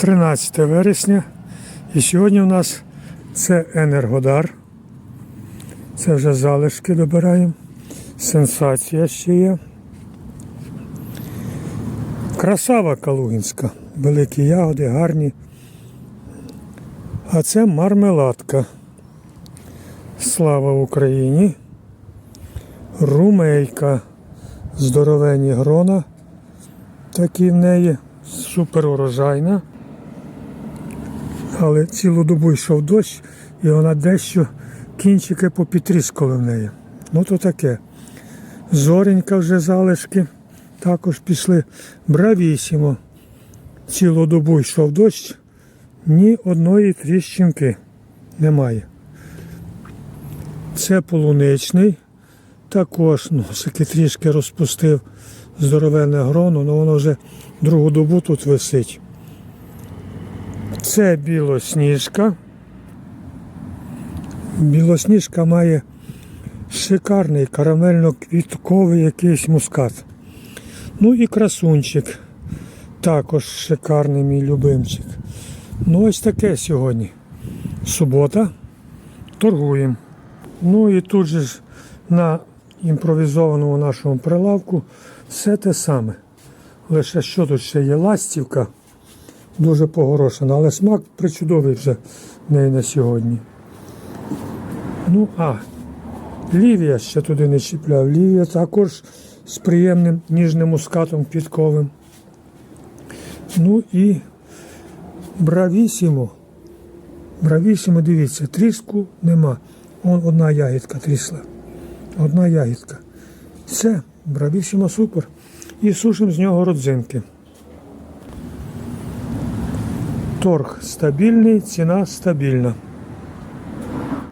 13 вересня. І сьогодні у нас це Енергодар. Це вже залишки добираємо. Сенсація ще є. Красава Калугінська. Великі ягоди, гарні. А це мармеладка. Слава Україні. Румейка. Здоровенні грона. Такі в неї. Супер урожайна. Але цілу добу йшов дощ, і вона дещо кінчики попітріскали в неї. Ну то таке. Зоренька вже залишки. Також пішли бравісімо. Цілу добу йшов дощ, ні одної тріщинки немає. Це полуничний. Також носики трішки розпустив здоровенне гроно, але воно вже другу добу тут висить. Це білосніжка. Білосніжка має шикарний карамельно-квітковий якийсь мускат. Ну і красунчик. Також шикарний мій любимчик. Ну ось таке сьогодні. Субота. Торгуємо. Ну і тут же ж на імпровізованому нашому прилавку все те саме. Лише що тут ще є ластівка, дуже погорошена, але смак причудовий вже в неї на сьогодні. Ну, а лівія ще туди не чіпляв. Лівія також з приємним ніжним мускатом квітковим. Ну і бравісімо. Бравісімо, дивіться, тріску нема. Вон одна ягідка трісла. Одна ягідка. Все, бравісімо супер. І сушимо з нього родзинки. Торг стабільний, ціна стабільна.